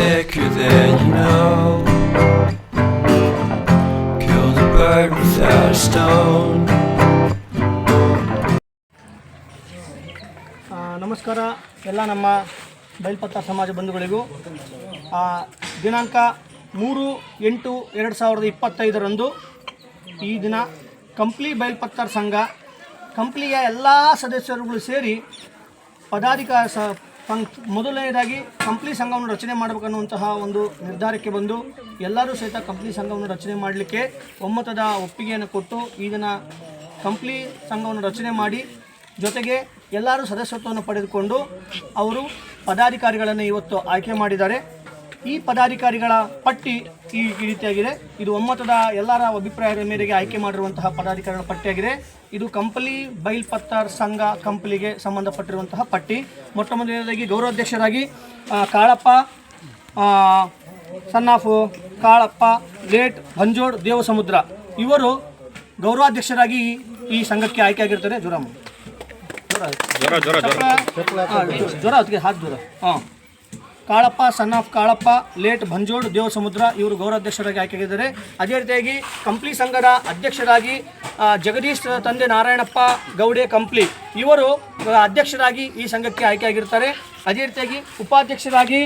sicker than you know. ನಮಸ್ಕಾರ ಎಲ್ಲ ನಮ್ಮ ಬಯಲ್ಪತ್ತ ಸಮಾಜ ಬಂಧುಗಳಿಗೂ ದಿನಾಂಕ ಮೂರು, ಎಂಟು, ಎರಡು ಸಾವಿರದ ಇಪ್ಪತ್ತೈದರಂದು ಈ ದಿನ ಕಂಪ್ಲಿ ಬಯಲ್ಪತ್ತರ್ ಸಂಘ, ಕಂಪ್ಲಿಯ ಎಲ್ಲ ಸದಸ್ಯರುಗಳು ಸೇರಿ ಪದಾಧಿಕಾರ ಸ ಮೊದಲನೇದಾಗಿ ಕಂಪ್ಲಿ ಸಂಘವನ್ನು ರಚನೆ ಮಾಡಬೇಕನ್ನುವಂತಹ ಒಂದು ನಿರ್ಧಾರಕ್ಕೆ ಬಂದು ಎಲ್ಲರೂ ಸಹಿತ ಕಂಪ್ಲಿ ಸಂಘವನ್ನು ರಚನೆ ಮಾಡಲಿಕ್ಕೆ ಒಮ್ಮತದ ಒಪ್ಪಿಗೆಯನ್ನು ಕೊಟ್ಟು ಈ ದಿನ ಕಂಪ್ಲಿ ಸಂಘವನ್ನು ರಚನೆ ಮಾಡಿ ಜೊತೆಗೆ ಎಲ್ಲರೂ ಸದಸ್ಯತ್ವವನ್ನು ಪಡೆದುಕೊಂಡು ಅವರು ಪದಾಧಿಕಾರಿಗಳನ್ನು ಇವತ್ತು ಆಯ್ಕೆ ಮಾಡಿದ್ದಾರೆ. ಈ ಪದಾಧಿಕಾರಿಗಳ ಪಟ್ಟಿ ಈ ರೀತಿಯಾಗಿದೆ. ಇದು ಒಮ್ಮತದ ಎಲ್ಲರ ಅಭಿಪ್ರಾಯದ ಮೇರೆಗೆ ಆಯ್ಕೆ ಮಾಡಿರುವಂತಹ ಪದಾಧಿಕಾರಿಗಳ ಪಟ್ಟಿಯಾಗಿದೆ. ಇದು ಕಂಪಲಿ ಬೈಲ್ಪತ್ತರ್ ಸಂಘ ಕಂಪಲಿಗೆ ಸಂಬಂಧಪಟ್ಟಿರುವಂತಹ ಪಟ್ಟಿ. ಮೊಟ್ಟ ಮೊದಲನೇದಾಗಿ ಗೌರವಾಧ್ಯಕ್ಷರಾಗಿ Kalappa son of, Kalappa, late, Bhanjod, Devasamudra ಇವರು ಗೌರವಾಧ್ಯಕ್ಷರಾಗಿ ಈ ಸಂಘಕ್ಕೆ ಆಯ್ಕೆಯಾಗಿರ್ತಾರೆ ಜುರಾಮ್. ಜ್ವರ ಅದಕ್ಕೆ ಹಾತ್ ಜ್ವರ ಹಾಂ. Kalappa son of Kalappa late Bhanjod Devasamudra ಇವರು ಗೌರವಾಧ್ಯಕ್ಷರಾಗಿ ಆಯ್ಕೆಯಾಗಿದ್ದಾರೆ. ಅದೇ ರೀತಿಯಾಗಿ ಕಂಪ್ಲಿ ಸಂಘದ ಅಧ್ಯಕ್ಷರಾಗಿ ಜಗದೀಶ್ ತಂದೆ ನಾರಾಯಣಪ್ಪ ಗೌಡೆ ಕಂಪ್ಲಿ ಇವರು ಅಧ್ಯಕ್ಷರಾಗಿ ಈ ಸಂಘಕ್ಕೆ ಆಯ್ಕೆಯಾಗಿರ್ತಾರೆ. ಅದೇ ರೀತಿಯಾಗಿ ಉಪಾಧ್ಯಕ್ಷರಾಗಿ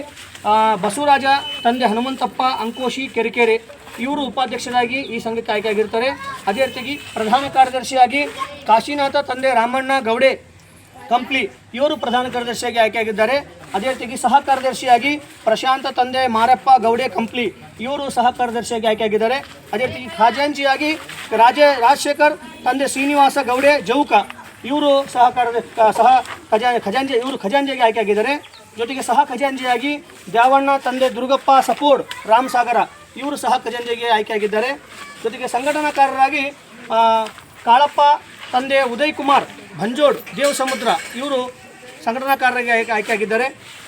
ಬಸವರಾಜ ತಂದೆ ಹನುಮಂತಪ್ಪ ಅಂಕೋಶಿ ಕೆರೆಕೆರೆ ಇವರು ಉಪಾಧ್ಯಕ್ಷರಾಗಿ ಈ ಸಂಘಕ್ಕೆ ಆಯ್ಕೆಯಾಗಿರ್ತಾರೆ. ಅದೇ ರೀತಿಯಾಗಿ ಪ್ರಧಾನ ಕಾರ್ಯದರ್ಶಿಯಾಗಿ ಕಾಶಿನಾಥ ತಂದೆ ರಾಮಣ್ಣ ಗೌಡೆ ಕಂಪ್ಲಿ ಇವರು ಪ್ರಧಾನ ಕಾರ್ಯದರ್ಶಿಯಾಗಿ ಆಯ್ಕೆಯಾಗಿದ್ದಾರೆ. ಅದೇ ರೀತಿಯಾಗಿ ಸಹ ಕಾರ್ಯದರ್ಶಿಯಾಗಿ ಪ್ರಶಾಂತ ತಂದೆ ಮಾರಪ್ಪ ಗೌಡೆ ಕಂಪ್ಲಿ ಇವರು ಸಹ ಕಾರ್ಯದರ್ಶಿಯಾಗಿ ಆಯ್ಕೆಯಾಗಿದ್ದಾರೆ. ಅದೇ ರೀತಿ ಖಜಾಂಜಿಯಾಗಿ ರಾಜ ರಾಜಶೇಖರ್, ತಂದೆ ಶ್ರೀನಿವಾಸ ಗೌಡೆ ಜೌಕ ಇವರು ಸಹ ಸಹ ಖಜಾ ಖಜಾಂಜಿ ಇವರು ಖಜಾಂಜಿಯಾಗಿ ಆಯ್ಕೆಯಾಗಿದ್ದಾರೆ. ಜೊತೆಗೆ ಸಹ ಖಜಾಂಜಿಯಾಗಿ ದ್ಯಾವಣ್ಣ, ತಂದೆ ದುರ್ಗಪ್ಪ ಸಪೋಡ್ ರಾಮಸಾಗರ ಇವರು ಸಹ ಖಜಾಂಜಿಗೆ ಆಯ್ಕೆಯಾಗಿದ್ದಾರೆ. ಜೊತೆಗೆ ಸಂಘಟನಾಕಾರರಾಗಿ ಕಾಳಪ್ಪ, ತಂದೆ ಉದಯ್ ಕುಮಾರ್ ಭಂಜೋಡ್ ದೇವಸಮುದ್ರ, ಇವರು ಸಂಘಟನಾಕಾರರಾಗಿ ಆಯ್ಕೆ ಆಯ್ಕೆಯಾಗಿದ್ದಾರೆ.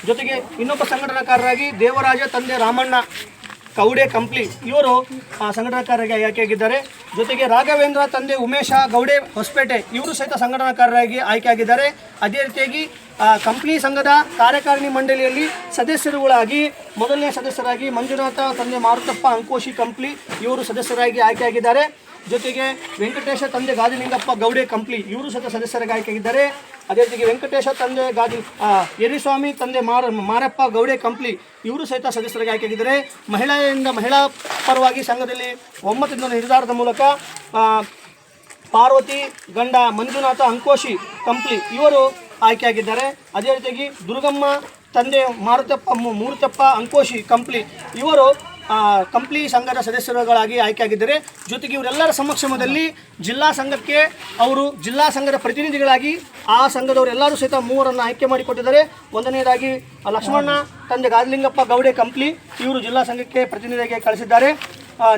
ಜೊತೆಗೆ ಇನ್ನೊಬ್ಬ ಸಂಘಟನಾಕಾರರಾಗಿ ದೇವರಾಜ, ತಂದೆ ರಾಮಣ್ಣ, ಕೌಡೆ, ಕಂಪ್ಲಿ ಇವರು ಸಂಘಟನಾಕಾರರಾಗಿ ಆಯ್ಕೆಯಾಗಿದ್ದಾರೆ. ಜೊತೆಗೆ ರಾಘವೇಂದ್ರ, ತಂದೆ ಉಮೇಶ, ಗೌಡೆ ಹೊಸಪೇಟೆ ಇವರು ಸಹಿತ ಸಂಘಟನಾಕಾರರಾಗಿ ಆಯ್ಕೆಯಾಗಿದ್ದಾರೆ. ಅದೇ ರೀತಿಯಾಗಿ ಕಂಪ್ನಿ ಸಂಘದ ಕಾರ್ಯಕಾರಿಣಿ ಮಂಡಳಿಯಲ್ಲಿ ಸದಸ್ಯರುಗಳಾಗಿ, ಮೊದಲನೇ ಸದಸ್ಯರಾಗಿ ಮಂಜುನಾಥ, ತಂದೆ ಮಾರುತಪ್ಪ, ಅಂಕೋಶಿ, ಕಂಪ್ಲಿ ಇವರು ಸದಸ್ಯರಾಗಿ ಆಯ್ಕೆಯಾಗಿದ್ದಾರೆ. ಜೊತೆಗೆ ವೆಂಕಟೇಶ ತಂದೆ ಗಾದಿಲಿಂಗಪ್ಪ ಗೌಡೆ ಕಂಪ್ಲಿ, ಇವರು ಸಹ ಸದಸ್ಯರಾಗಿ ಆಯ್ಕೆಯಾಗಿದ್ದಾರೆ ಅದೇ ರೀತಿಗೆ ವೆಂಕಟೇಶ ತಂದೆ ಗಾದಿ ಯರಿಸ್ವಾಮಿ ತಂದೆ ಮಾರ, ಮಾರಪ್ಪ ಗೌಡೆ ಕಂಪ್ಲಿ, ಇವರು ಸಹಿತ ಸದಸ್ಯರಾಗಿ ಆಯ್ಕೆಯಾಗಿದ್ದಾರೆ ಮಹಿಳೆಯಿಂದ ಮಹಿಳಾ ಪರವಾಗಿ ಸಂಘದಲ್ಲಿ ಒಮ್ಮತದಿಂದ ನಿರ್ಧಾರದ ಮೂಲಕ ಪಾರ್ವತಿ, ಗಂಡ, ಮಂಜುನಾಥ, ಅಂಕೋಶಿ ಕಂಪ್ಲಿ ಇವರು ಆಯ್ಕೆಯಾಗಿದ್ದಾರೆ ಅದೇ ರೀತಿಯಾಗಿ ದುರ್ಗಮ್ಮ ತಂದೆ ಮಾರುತಪ್ಪ ಮೂರುತಪ್ಪ ಅಂಕೋಶಿ ಕಂಪ್ಲಿ ಇವರು ಕಂಪ್ಲಿ ಸಂಘದ ಸದಸ್ಯರುಗಳಾಗಿ ಆಯ್ಕೆಯಾಗಿದ್ದಾರೆ. ಜೊತೆಗೆ ಇವರೆಲ್ಲರ ಸಮಕ್ಷಮದಲ್ಲಿ ಜಿಲ್ಲಾ ಸಂಘಕ್ಕೆ ಅವರು ಜಿಲ್ಲಾ ಸಂಘದ ಪ್ರತಿನಿಧಿಗಳಾಗಿ ಆ ಸಂಘದವರೆಲ್ಲರೂ ಸಹಿತ ಮೂವರನ್ನು ಆಯ್ಕೆ ಮಾಡಿಕೊಟ್ಟಿದ್ದಾರೆ. ಒಂದನೇದಾಗಿ ಲಕ್ಷ್ಮಣ್ಣ, ತಂದೆ ಗಾದಲಿಂಗಪ್ಪ ಗೌಡೆ ಕಂಪ್ಲಿ ಇವರು ಜಿಲ್ಲಾ ಸಂಘಕ್ಕೆ ಪ್ರತಿನಿಧಿಯಾಗಿ ಕಳಿಸಿದ್ದಾರೆ.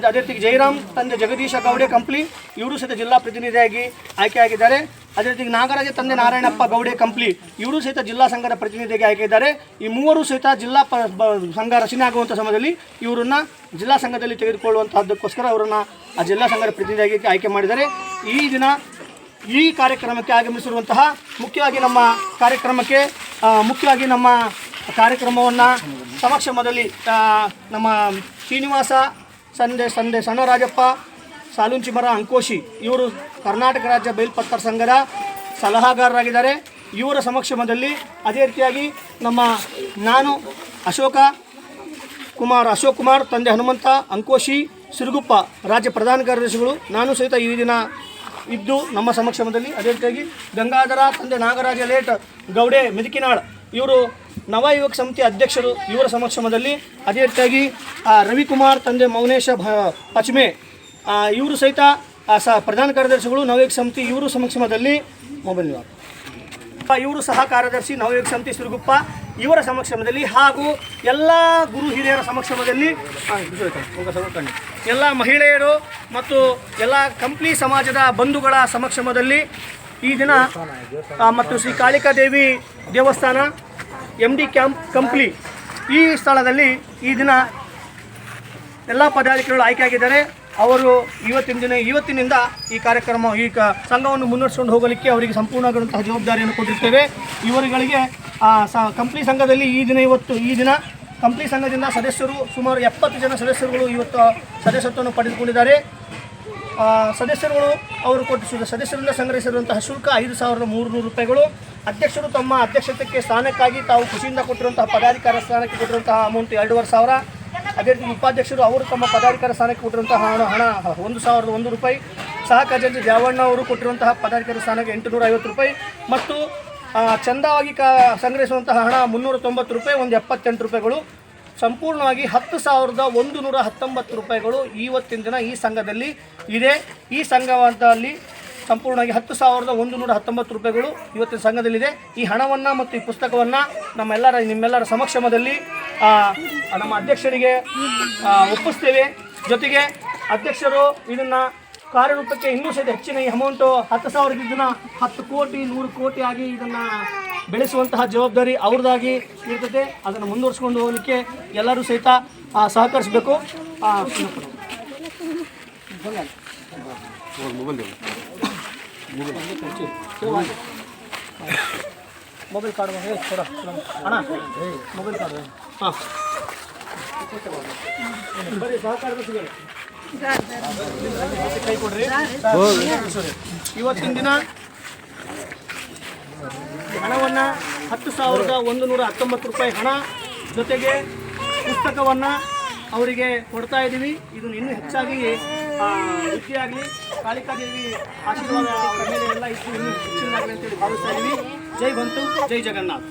ಅದೇ ರೀತಿ ಜಯರಾಮ್ ತಂದೆ ಜಗದೀಶ ಗೌಡೆ ಕಂಪ್ಲಿ ಇವರು ಸಹಿತ ಜಿಲ್ಲಾ ಪ್ರತಿನಿಧಿಯಾಗಿ ಆಯ್ಕೆಯಾಗಿದ್ದಾರೆ. ಅದೇ ರೀತಿ ನಾಗರಾಜ ತಂದೆ ನಾರಾಯಣಪ್ಪ ಗೌಡೆ ಕಂಪ್ಲಿ, ಇವರು ಸಹಿತ ಜಿಲ್ಲಾ ಸಂಘದ ಪ್ರತಿನಿಧಿಯಾಗಿ ಆಯ್ಕೆಯಿದ್ದಾರೆ. ಈ ಮೂವರು ಸಹಿತ ಜಿಲ್ಲಾ ಸಂಘ ರಚನೆ ಆಗುವಂಥ ಸಮಯದಲ್ಲಿ ಇವರನ್ನ ಜಿಲ್ಲಾ ಸಂಘದಲ್ಲಿ ತೆಗೆದುಕೊಳ್ಳುವಂತಹದ್ದಕ್ಕೋಸ್ಕರ ಅವರನ್ನು ಆ ಜಿಲ್ಲಾ ಸಂಘದ ಪ್ರತಿನಿಧಿಯಾಗಿ ಆಯ್ಕೆ ಮಾಡಿದ್ದಾರೆ. ಈ ದಿನ ಈ ಕಾರ್ಯಕ್ರಮಕ್ಕೆ ಆಗಮಿಸಿರುವಂತಹ ಮುಖ್ಯವಾಗಿ ನಮ್ಮ ಕಾರ್ಯಕ್ರಮಕ್ಕೆ ಮುಖ್ಯವಾಗಿ ನಮ್ಮ ಕಾರ್ಯಕ್ರಮವನ್ನು ಸಮಕ್ಷಮದಲ್ಲಿ ನಮ್ಮ ಶ್ರೀನಿವಾಸ, ಸಂದೆ ಸಂದೆ, ಸಣ್ಣರಾಜಪ್ಪ ಸಾಲುಂಚಿಮರ ಅಂಕೋಶಿ, ಇವರು ಕರ್ನಾಟಕ ರಾಜ್ಯ ಬೈಲ್ಪತ್ತರ್ ಸಂಘದ ಸಲಹಾಗಾರರಾಗಿದ್ದಾರೆ. ಇವರ ಸಮಕ್ಷಮದಲ್ಲಿ ಅದೇ ರೀತಿಯಾಗಿ ನಮ್ಮ ನಾನು ಅಶೋಕ ಕುಮಾರ್, ಅಶೋಕ್ ಕುಮಾರ್, ತಂದೆ ಹನುಮಂತ, ಅಂಕೋಶಿ, ಸಿರುಗುಪ್ಪ ರಾಜ್ಯ ಪ್ರಧಾನ ಕಾರ್ಯದರ್ಶಿಗಳು, ನಾನು ಸಹಿತ ಈ ದಿನ ಇದ್ದು ನಮ್ಮ ಸಮಕ್ಷಮದಲ್ಲಿ ಅದೇ ರೀತಿಯಾಗಿ ಗಂಗಾಧರ, ತಂದೆ ನಾಗರಾಜ ಲೇಟ್, ಗೌಡೆ, ಮಿದಿಕಿನಾಳ್, ಇವರು ನವಯುವಕ ಸಮಿತಿ ಅಧ್ಯಕ್ಷರು ಇವರ ಸಮಕ್ಷಮದಲ್ಲಿ ಅದೇ ರೀತಿಯಾಗಿ ರವಿಕುಮಾರ್, ತಂದೆ ಮೌನೇಶ ಪಚ್ಮೆ ಇವರು ಸಹಿತ ಸ, ಪ್ರಧಾನ ಕಾರ್ಯದರ್ಶಿಗಳು ನವಯುಗ ಸಮಿತಿ ಇವರು ಸಮಕ್ಷಮದಲ್ಲಿ ಮೊಬೈಲ್ ಇವರು ಸಹ ಕಾರ್ಯದರ್ಶಿ ನವಯುಗ ಸಮಿತಿ ಸಿರುಗುಪ್ಪ ಇವರ ಸಮಕ್ಷಮದಲ್ಲಿ ಹಾಗೂ ಎಲ್ಲ ಗುರು ಹಿರಿಯರ ಸಮಕ್ಷಮದಲ್ಲಿ. ಎಲ್ಲ ಮಹಿಳೆಯರು ಮತ್ತು ಎಲ್ಲ ಕಂಪ್ಲಿ ಸಮಾಜದ ಬಂಧುಗಳ ಸಮಕ್ಷಮದಲ್ಲಿ ಈ ದಿನ ಮತ್ತು ಶ್ರೀ ಕಾಳಿಕಾ ದೇವಿ ದೇವಸ್ಥಾನ ಎಂ ಡಿ ಕ್ಯಾಂಪ್ ಕಂಪ್ಲಿ ಈ ಸ್ಥಳದಲ್ಲಿ ಈ ದಿನ ಎಲ್ಲ ಪದಾಧಿಕಾರಿಗಳು ಆಯ್ಕೆಯಾಗಿದ್ದಾರೆ ಅವರು ಇವತ್ತಿನ ದಿನ, ಇವತ್ತಿನಿಂದ ಈ ಕಾರ್ಯಕ್ರಮ, ಈ ಸಂಘವನ್ನು ಮುನ್ನಡೆಸ್ಕೊಂಡು ಹೋಗಲಿಕ್ಕೆ ಅವರಿಗೆ ಸಂಪೂರ್ಣವಾದಂತಹ ಜವಾಬ್ದಾರಿಯನ್ನು ಕೊಟ್ಟಿರ್ತೇವೆ. ಇವರುಗಳಿಗೆ ಕಂಪ್ನಿ ಸಂಘದಲ್ಲಿ ಈ ದಿನ ಇವತ್ತು, ಈ ದಿನ ಕಂಪ್ನಿ ಸಂಘದಿಂದ ಸದಸ್ಯರು ಸುಮಾರು ಎಪ್ಪತ್ತು ಜನ ಸದಸ್ಯರುಗಳು ಇವತ್ತು ಸದಸ್ಯತ್ವವನ್ನು ಪಡೆದುಕೊಂಡಿದ್ದಾರೆ. ಸದಸ್ಯರುಗಳು ಅವರು ಕೊಟ್ಟಿಸಿದ, ಸದಸ್ಯರಿಂದ ಸಂಗ್ರಹಿಸಿರುವಂತಹ ಶುಲ್ಕ ಐದು ಸಾವಿರದ ಮೂರುನೂರು ರೂಪಾಯಿಗಳು. ಅಧ್ಯಕ್ಷರು ತಮ್ಮ ಅಧ್ಯಕ್ಷತೆಗೆ ಸ್ಥಾನಕ್ಕಾಗಿ ತಾವು ಖುಷಿಯಿಂದ ಕೊಟ್ಟಿರುವಂತಹ ಪದಾಧಿಕಾರ ಸ್ಥಾನಕ್ಕೆ ಕೊಟ್ಟಿರುವಂತಹ ಅಮೌಂಟ್ ಎರಡೂವರೆ ಸಾವಿರ. ಅದೇ ರೀತಿ ಉಪಾಧ್ಯಕ್ಷರು ಅವರು ತಮ್ಮ ಪದಾಧಿಕಾರ ಸ್ಥಾನಕ್ಕೆ ಕೊಟ್ಟಿರುವಂತಹ ಹಣ ಹಣ, ಒಂದು ಸಾವಿರದ ಒಂದು ರೂಪಾಯಿ ಸಹ ಖಜಾಂಚಿ ದ್ಯಾವಣ್ಣ ಅವರು ಕೊಟ್ಟಿರುವಂತಹ ಪದಾಧಿಕಾರ ಸ್ಥಾನಕ್ಕೆ ಎಂಟುನೂರ ಐವತ್ತು ರೂಪಾಯಿ ಮತ್ತು ಚಂದವಾಗಿ ಕ, ಸಂಗ್ರಹಿಸುವಂತಹ ಹಣ ಮುನ್ನೂರ ತೊಂಬತ್ತು ರೂಪಾಯಿ, ಒಂದು ಎಪ್ಪತ್ತೆಂಟು ರೂಪಾಯಿಗಳು. ಸಂಪೂರ್ಣವಾಗಿ ಹತ್ತು ಸಾವಿರದ ಒಂದು ನೂರ ಹತ್ತೊಂಬತ್ತು ರೂಪಾಯಿಗಳು ಇವತ್ತಿನ ದಿನ ಈ ಸಂಘದಲ್ಲಿ ಇದೆ. ಈ ಸಂಘದಲ್ಲಿ ಸಂಪೂರ್ಣವಾಗಿ ಹತ್ತು ಸಾವಿರದ ಒಂದು ನೂರ ಹತ್ತೊಂಬತ್ತು ರೂಪಾಯಿಗಳು ಇವತ್ತಿನ ಸಂಘದಲ್ಲಿದೆ. ಈ ಹಣವನ್ನು ಮತ್ತು ಈ ಪುಸ್ತಕವನ್ನು ನಮ್ಮೆಲ್ಲರ, ನಿಮ್ಮೆಲ್ಲರ ಸಮಕ್ಷಮದಲ್ಲಿ ನಮ್ಮ ಅಧ್ಯಕ್ಷರಿಗೆ ಒಪ್ಪಿಸ್ತೇವೆ. ಜೊತೆಗೆ ಅಧ್ಯಕ್ಷರು ಇದನ್ನು ಕಾರ್ಯರೂಪಕ್ಕೆ ಇನ್ನೂ ಸಹಿತ ಹೆಚ್ಚಿನ ಈ ಅಮೌಂಟು ಹತ್ತು ಸಾವಿರದ ಇದನ್ನ ಹತ್ತು ಕೋಟಿ ನೂರು ಕೋಟಿ ಆಗಿ ಇದನ್ನು ಬೆಳೆಸುವಂತಹ ಜವಾಬ್ದಾರಿ ಅವ್ರದ್ದಾಗಿ ಇರ್ತದೆ. ಅದನ್ನು ಮುಂದುವರಿಸ್ಕೊಂಡು ಹೋಗಲಿಕ್ಕೆ ಎಲ್ಲರೂ ಸಹಿತ ಸಹಕರಿಸಬೇಕು. ಮೊಬೈಲ್ ಕಾರ್ಡ್ ಹೇ ಕೊಡ. ಅಣ್ಣ ಮೊಬೈಲ್ ಕಾರ್ಡ್ ಹಾಂ. ಇವತ್ತಿನ ದಿನ ಹಣವನ್ನು ಹತ್ತು ಸಾವಿರದ ಒಂದು ನೂರ ಹತ್ತೊಂಬತ್ತು ರೂಪಾಯಿ ಹಣ ಜೊತೆಗೆ ಪುಸ್ತಕವನ್ನು ಅವರಿಗೆ ಕೊಡ್ತಾ ಇದ್ದೀವಿ. ಇದನ್ನು ಇನ್ನೂ ಹೆಚ್ಚಾಗಿ ಆ, ಕಾಳಿಕಾ ಕಾಳಿಕಾದೇವಿ ಆಶೀರ್ವಾದ ಎಲ್ಲ ಇಟ್ಟು ಇನ್ನೂ ಅಂತೇಳಿ ಭಾವಿಸ್ತಾ ಇದ್ದೀವಿ. ಜೈ ಬಂತು ಜೈ ಜಗನ್ನಾಥ್.